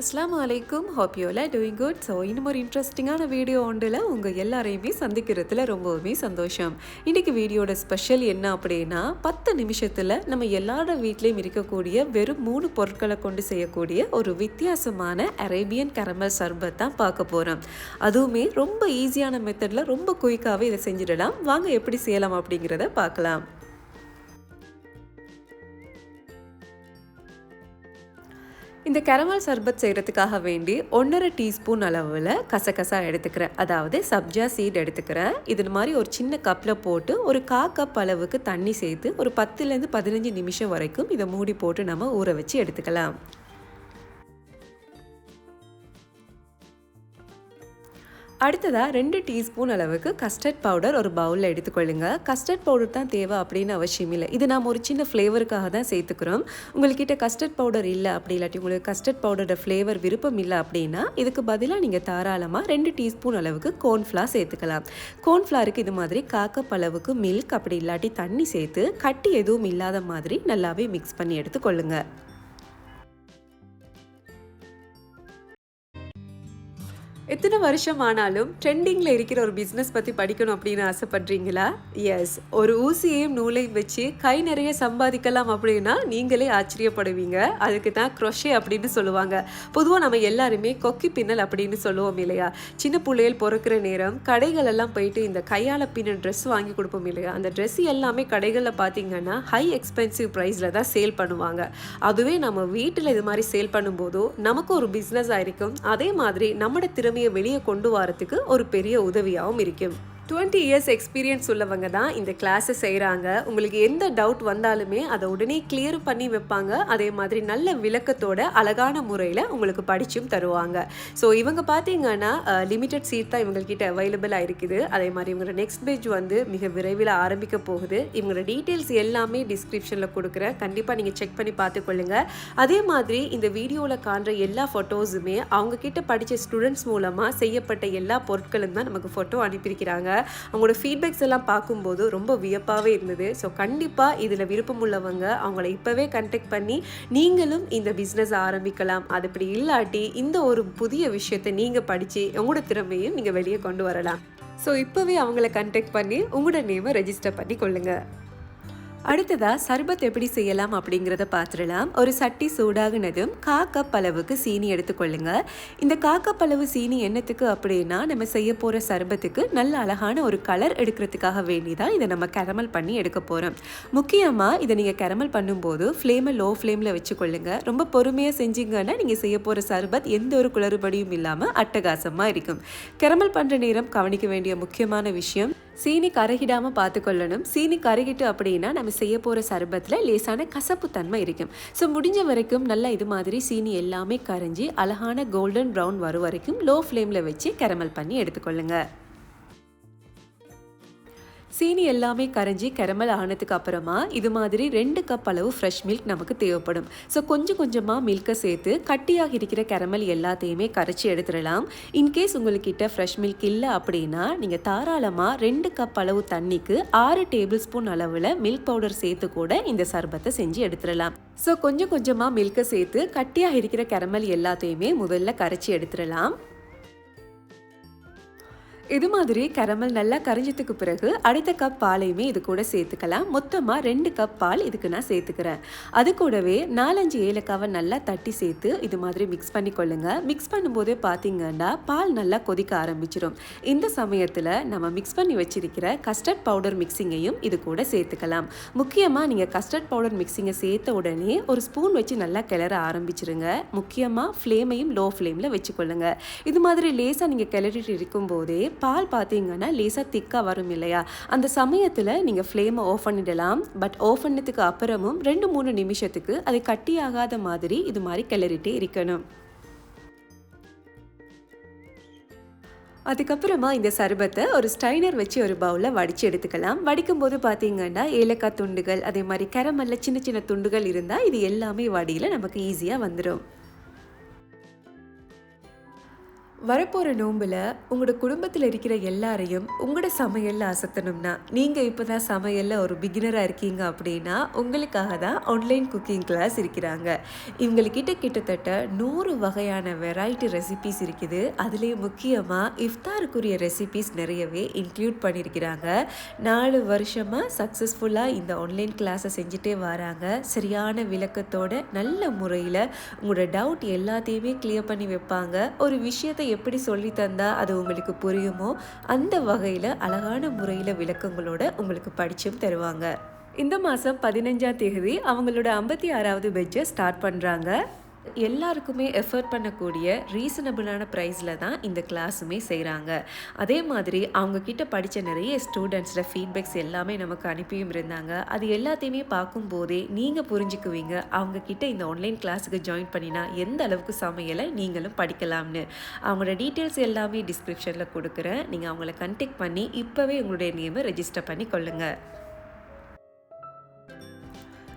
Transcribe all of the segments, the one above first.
அஸ்லாம் வலைக்கும் hop doing good so இன்னும் ஒரு இன்ட்ரெஸ்டிங்கான வீடியோ ஒன்றில் உங்கள் எல்லாரையுமே சந்திக்கிறதுல ரொம்பவுமே சந்தோஷம். இன்றைக்கி வீடியோட ஸ்பெஷல் என்ன அப்படின்னா பத்து நிமிஷத்தில் நம்ம எல்லாரோட வீட்லேயும் இருக்கக்கூடிய வெறும் மூணு பொருட்களை கொண்டு செய்யக்கூடிய ஒரு வித்தியாசமான அரேபியன் கரமல் சர்பத் தான் பார்க்க போகிறோம் அதுவுமே ரொம்ப ஈஸியான மெத்தடில் ரொம்ப குயிக்காகவே இதை செஞ்சிடலாம். வாங்க எப்படி செய்யலாம் அப்படிங்கிறத பார்க்கலாம். இந்த கரமல் சர்பத் செய்கிறதுக்காக வேண்டி ஒன்றரை டீஸ்பூன் அளவில் கசகசா எடுத்துக்கிறேன். அதாவது சப்ஜா சீட் எடுத்துக்கிறேன். இது மாதிரி ஒரு சின்ன கப்பில் போட்டு ஒரு கா கப் அளவுக்கு தண்ணி சேர்த்து ஒரு பத்துலேருந்து பதினஞ்சு நிமிஷம் வரைக்கும் இதை மூடி போட்டு நம்ம ஊற வச்சு எடுத்துக்கலாம். அடுத்ததாக ரெண்டு டீஸ்பூன் அளவுக்கு கஸ்டர்ட் பவுடர் ஒரு பவுலில் எடுத்துக்கொள்ளுங்க. கஸ்டர்ட் பவுடர் தான் தேவை அப்படின்னு அவசியம் இல்லை. இது நாம் ஒரு சின்ன ஃப்ளேவருக்காக தான் சேர்த்துக்கிறோம். உங்கள்கிட்ட கஸ்டர்ட் பவுடர் இல்லை அப்படி இல்லாட்டி உங்களுக்கு கஸ்டர்ட் பவுடரோட ஃப்ளேவர் விருப்பம் இல்லை அப்படின்னா இதுக்கு பதிலாக நீங்கள் தாராளமாக ரெண்டு டீஸ்பூன் அளவுக்கு கோன்ஃப்ளார் சேர்த்துக்கலாம். கோன்ஃப்ளாருக்கு இது மாதிரி காக்கப் அளவுக்கு மில்க் அப்படி இல்லாட்டி தண்ணி சேர்த்து கட்டி எதுவும் இல்லாத மாதிரி நல்லாவே மிக்ஸ் பண்ணி எடுத்துக்கொள்ளுங்கள் எத்தனை வருஷம் ஆனாலும் ட்ரெண்டிங்கில் இருக்கிற ஒரு பிஸ்னஸ் பற்றி படிக்கணும் அப்படின்னு ஆசைப்படுறீங்களா? எஸ் ஒரு ஊசியையும் நூலையும் வச்சு கை நிறைய சம்பாதிக்கலாம் அப்படின்னா நீங்களே ஆச்சரியப்படுவீங்க. அதுக்கு தான் க்ரொஷே அப்படின்னு சொல்லுவாங்க. பொதுவாக நம்ம எல்லாருமே கொக்கி பின்னல் அப்படின்னு சொல்லுவோம் இல்லையா? சின்ன பிள்ளைகள் பிறக்கிற நேரம் கடைகள் எல்லாம் போயிட்டு இந்த கையால் பின்னல் ட்ரெஸ் வாங்கி கொடுப்போம் இல்லையா? அந்த ட்ரெஸ் எல்லாமே கடைகளில் பார்த்தீங்கன்னா ஹை எக்ஸ்பென்சிவ் ப்ரைஸில் தான் சேல் பண்ணுவாங்க. அதுவே நம்ம வீட்டில் இது மாதிரி சேல் பண்ணும்போதோ நமக்கு ஒரு பிஸ்னஸ் ஆயிருக்கும் அதே மாதிரி நம்மளோட திறமையை வெளியே கொண்டு வரத்துக்கு ஒரு பெரிய உதவியாகவும் இருக்கும். டுவெண்ட்டி இயர்ஸ் எக்ஸ்பீரியன்ஸ் உள்ளவங்க தான் இந்த கிளாஸை செய்கிறாங்க உங்களுக்கு எந்த டவுட் வந்தாலுமே அதை உடனே கிளியர் பண்ணி வைப்பாங்க. அதே மாதிரி நல்ல விளக்கத்தோட அழகான முறையில் உங்களுக்கு படிச்சும் தருவாங்க. ஸோ இவங்க பார்த்தீங்கன்னா லிமிட்டட் சீட் தான் இவங்கக்கிட்ட அவைலபிளாக இருக்குது. அதே மாதிரி இவங்களோட நெக்ஸ்ட் பேஜ் வந்து மிக விரைவில் ஆரம்பிக்க போகுது. இவங்களோட டீட்டெயில்ஸ் எல்லாமே டிஸ்கிரிப்ஷனில் கொடுக்குறேன். கண்டிப்பாக நீங்கள் செக் பண்ணி பார்த்துக்கொள்ளுங்க. அதே மாதிரி இந்த வீடியோவில் காண்ற எல்லா ஃபோட்டோஸுமே அவங்கக்கிட்ட படித்த ஸ்டூடெண்ட்ஸ் மூலமாக செய்யப்பட்ட எல்லா பொருட்களும் தான் நமக்கு ஃபோட்டோ அனுப்பியிருக்கிறாங்க. அவங்களோட ஃபீட்பேக்ஸ் எல்லாம் பார்க்கும்போது ரொம்ப வியப்பாகவே இருந்தது. ஸோ கண்டிப்பாக இதில் விருப்பம் உள்ளவங்க அவங்கள இப்போவே கண்டெக்ட் பண்ணி நீங்களும் இந்த பிஸ்னஸ் ஆரம்பிக்கலாம். அது இப்படி இல்லாட்டி இந்த ஒரு புதிய விஷயத்தை நீங்கள் படித்து உங்களோட திறமையும் நீங்கள் வெளியே கொண்டு வரலாம். ஸோ இப்போவே அவங்கள கண்டெக்ட் பண்ணி உங்களோட நேமை ரெஜிஸ்டர் பண்ணி கொள்ளுங்கள் அடுத்ததா சர்பத் எப்படி செய்யலாம் அப்படிங்கிறத பார்த்துடலாம். ஒரு சட்டி சூடாகினதும் கா கப் அளவுக்கு சீனி எடுத்துக்கொள்ளுங்க இந்த கா கப் அளவு சீனி என்னத்துக்கு அப்படின்னா நம்ம செய்ய போகிற சர்பத்துக்கு நல்ல அழகான ஒரு கலர் எடுக்கிறதுக்காக வேண்டி தான் இதை நம்ம கரமல் பண்ணி எடுக்க போகிறோம் முக்கியமாக இதை நீங்கள் கரமல் பண்ணும்போது ஃப்ளேமை லோ ஃப்ளேமில் வச்சுக்கொள்ளுங்க ரொம்ப பொறுமையாக செஞ்சீங்கன்னா நீங்கள் செய்ய போகிற சர்பத் எந்த ஒரு குளறுபடியும் இல்லாமல் அட்டகாசமாக இருக்கும். கரமல் பண்ணுற நேரம் கவனிக்க வேண்டிய முக்கியமான விஷயம் சீனி கருகிடாமல் பார்த்துக்கொள்ளணும். சீனி கருகிட்டு அப்படின்னா நம்ம செய்ய போகிற சர்பத்தில் லேசான கசப்பு தன்மை இருக்கும். ஸோ முடிஞ்ச வரைக்கும் நல்லா இது மாதிரி சீனி எல்லாமே கரைஞ்சி அழகான கோல்டன் ப்ரௌன் வரும் வரைக்கும் லோ ஃப்ளேமில் வச்சு கரமல் பண்ணி எடுத்துக்கொள்ளுங்கள் சீனி எல்லாமே கரைஞ்சி கரமல் ஆனதுக்கு அப்புறமா இது மாதிரி ரெண்டு கப் அளவு ஃப்ரெஷ் மில்க் நமக்கு தேவைப்படும். ஸோ கொஞ்சம் கொஞ்சமாக மில்கை சேர்த்து கட்டியாக இருக்கிற கரமல் எல்லாத்தையுமே கரைச்சி எடுத்துடலாம். இன்கேஸ் உங்கள்கிட்ட ஃப்ரெஷ் மில்க் இல்லை அப்படின்னா நீங்கள் தாராளமாக ரெண்டு கப் அளவு தண்ணிக்கு ஆறு டேபிள் ஸ்பூன் அளவில் மில்க் பவுடர் சேர்த்து கூட இந்த சர்பத்தை செஞ்சு எடுத்துடலாம். ஸோ கொஞ்சம் கொஞ்சமாக மில்கை சேர்த்து கட்டியாக இருக்கிற கரமல் எல்லாத்தையுமே முதல்ல கரைச்சி எடுத்துடலாம். இது மாதிரி கரமல் நல்லா கரைஞ்சதுக்கு பிறகு அடுத்த கப் பாலையுமே இது கூட சேர்த்துக்கலாம். மொத்தமாக ரெண்டு கப் பால் இதுக்கு நான் சேர்த்துக்கிறேன். அது கூடவே நாலஞ்சு ஏலக்காவை நல்லா தட்டி சேர்த்து இது மாதிரி மிக்ஸ் பண்ணி மிக்ஸ் பண்ணும்போதே பார்த்தீங்கன்னா பால் நல்லா கொதிக்க ஆரம்பிச்சிடும் இந்த சமயத்தில் நம்ம மிக்ஸ் பண்ணி வச்சிருக்கிற கஸ்டர்ட் பவுடர் மிக்சிங்கையும் இது கூட சேர்த்துக்கலாம். முக்கியமாக நீங்கள் கஸ்டர்ட் பவுடர் மிக்சிங்கை சேர்த்த உடனே ஒரு ஸ்பூன் வச்சு நல்லா கிளற ஆரம்பிச்சிருங்க. முக்கியமாக ஃப்ளேமையும் லோ ஃப்ளேமில் வச்சுக்கொள்ளுங்க. இது மாதிரி லேசாக நீங்கள் கிளறிட்டு இருக்கும்போதே பால் பார்த்தீங்கன்னா லேசாக திக்காக வரும் இல்லையா? அந்த சமயத்தில் நீங்கள் ஃப்ளேமை ஆஃப் பண்ணிடலாம். பட் ஆஃப் பண்ணதுக்கு அப்புறமும் ரெண்டு மூணு நிமிஷத்துக்கு அது கட்டியாகாத மாதிரி இது மாதிரி கிளறிட்டே இருக்கணும். அதுக்கப்புறமா இந்த சர்பத்தை ஒரு ஸ்டைனர் வச்சு ஒரு பவுலில் வடித்து எடுத்துக்கலாம். வடிக்கும் போது பார்த்தீங்கன்னா ஏலக்காய் துண்டுகள் அதே மாதிரி கரமல்ல சின்ன சின்ன துண்டுகள் இருந்தால் இது எல்லாமே வடியில் நமக்கு ஈஸியாக வந்துடும் வரப்போகிற நோம்பில் உங்களோட குடும்பத்தில் இருக்கிற எல்லாரையும் உங்களோட சமையலில் அசத்தணும்னா நீங்கள் இப்போ தான் சமையலில் ஒரு பிகினராக இருக்கீங்க அப்படின்னா உங்களுக்காக தான் ஆன்லைன் குக்கிங் கிளாஸ் இருக்கிறாங்க. இவங்கக்கிட்ட கிட்டத்தட்ட நூறு வகையான வெரைட்டி ரெசிபிஸ் இருக்குது. அதுலேயும் முக்கியமாக இஃப்தாருக்குரிய ரெசிபிஸ் நிறையவே இன்க்ளூட் பண்ணியிருக்கிறாங்க. நாலு வருஷமாக சக்ஸஸ்ஃபுல்லாக இந்த ஆன்லைன் கிளாஸை செஞ்சுட்டே வராங்க. சரியான விளக்கத்தோட நல்ல முறையில் உங்களோட டவுட் எல்லாத்தையுமே கிளியர் பண்ணி வைப்பாங்க. ஒரு விஷயத்தை எப்படி சொல்லி தந்தா அது உங்களுக்கு புரியுமோ அந்த வகையில் அழகான முறையில் விளக்கங்களோட உங்களுக்கு படிச்சும் தருவாங்க. இந்த மாதம் பதினஞ்சாம் தேதி அவங்களோட ஐம்பத்தி ஆறாவது பெட்சை ஸ்டார்ட் பண்ணுறாங்க எல்லாருக்குமே எஃபர்ட் பண்ணக்கூடிய ரீசனபிளான ப்ரைஸில் தான் இந்த கிளாஸுமே செய்கிறாங்க அதே மாதிரி அவங்கக்கிட்ட படித்த நிறைய ஸ்டூடெண்ட்ஸோட ஃபீட்பேக்ஸ் எல்லாமே நமக்கு அனுப்பியும் இருந்தாங்க. அது எல்லாத்தையுமே பார்க்கும்போதே நீங்கள் புரிஞ்சுக்குவீங்க. அவங்கக்கிட்ட இந்த ஆன்லைன் கிளாஸுக்கு ஜாயின் பண்ணினா எந்த அளவுக்கு சமையலை நீங்களும் படிக்கலாம்னு. அவங்களோட டீட்டெயில்ஸ் எல்லாமே டிஸ்கிரிப்ஷனில் கொடுக்குறேன். நீங்கள் அவங்கள கண்டெக்ட் பண்ணி இப்போவே உங்களுடைய நேமை ரெஜிஸ்டர் பண்ணி கொள்ளுங்கள்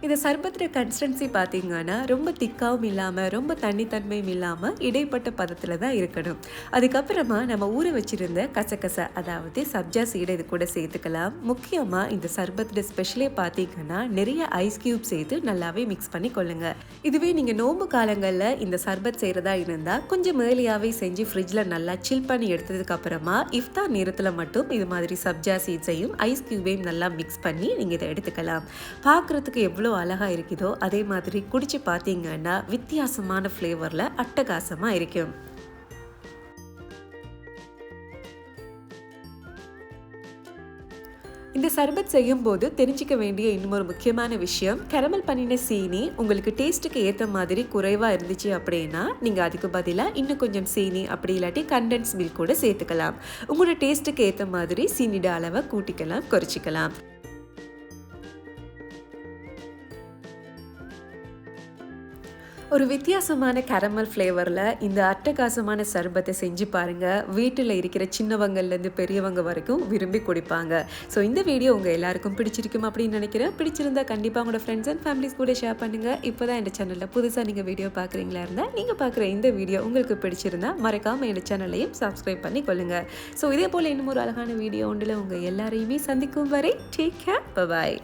இந்த சர்பத்திர கன்சிஸ்டன்சி பார்த்தீங்கன்னா ரொம்ப திக்காவும் இல்லாமல் ரொம்ப தண்ணித்தன்மையும் இல்லாமல் இடைப்பட்ட பதத்தில் தான் இருக்கணும். அதுக்கப்புறமா நம்ம ஊற வச்சுருந்த கசகச அதாவது சப்ஜா சீடை இது கூட சேர்த்துக்கலாம். முக்கியமாக இந்த சர்பத்தோட ஸ்பெஷலே பார்த்தீங்கன்னா நிறைய ஐஸ் கியூப் சேர்த்து நல்லாவே மிக்ஸ் பண்ணி கொள்ளுங்க. இதுவே நீங்கள் நோம்பு காலங்களில் இந்த சர்பத் செய்கிறதா இருந்தால் கொஞ்சம் மேலியாகவே செஞ்சு ஃப்ரிட்ஜில் நல்லா சில் பண்ணி எடுத்ததுக்கப்புறமா இஃப்தா நேரத்தில் மட்டும் இது மாதிரி சப்ஜா சீட்ஸையும் ஐஸ் கியூபையும் நல்லா மிக்ஸ் பண்ணி நீங்கள் இதை எடுத்துக்கலாம். பார்க்குறதுக்கு எவ்வளோ எவ்வளோ அழகாக இருக்குதோ அதே மாதிரி குடிச்சு பார்த்தீங்கன்னா வித்தியாசமான ஃப்ளேவரில் அட்டகாசமாக இருக்கும். இந்த சர்பத் செய்யும் போது தெரிஞ்சிக்க வேண்டிய இன்னொரு முக்கியமான விஷயம் கரமல் பண்ணின சீனி உங்களுக்கு டேஸ்ட்டுக்கு ஏற்ற மாதிரி குறைவாக இருந்துச்சு அப்படின்னா நீங்கள் அதுக்கு பதிலாக இன்னும் கொஞ்சம் சீனி அப்படி இல்லாட்டி கண்டென்ஸ் மில்க் கூட சேர்த்துக்கலாம். உங்களோட டேஸ்ட்டுக்கு ஏற்ற மாதிரி சீனிட அளவை கூட்டிக்கலாம் குறைச்சிக்கலாம். ஒரு வித்தியாசமான கேரமல் ஃப்ளேவரில் இந்த அட்டகாசமான சர்பத்தை செஞ்சு பாருங்கள் வீட்டில் இருக்கிற சின்னவங்கள்லேருந்து பெரியவங்க வரைக்கும் விரும்பி குடிப்பாங்க. ஸோ இந்த வீடியோ உங்கள் எல்லாருக்கும் பிடிச்சிருக்கும் அப்படின்னு நினைக்கிறேன். பிடிச்சிருந்தா கண்டிப்பாக உங்களோட ஃப்ரெண்ட்ஸ் அண்ட் ஃபேமிலிஸ் கூட ஷேர் பண்ணுங்கள் இப்போ தான் இந்த சேனலில் புதுசாக நீங்கள் வீடியோ பார்க்குறீங்களா இருந்தால் நீங்கள் பார்க்குற இந்த வீடியோ உங்களுக்கு பிடிச்சிருந்தா மறக்காமல் என் சேனலையும் சப்ஸ்கிரைப் பண்ணி கொள்ளுங்கள் ஸோ இதே போல் இன்னும் ஒரு அழகான வீடியோ ஒன்றில் உங்கள் எல்லாரையுமே சந்திக்கும் வரை டேக் கேர் பாய்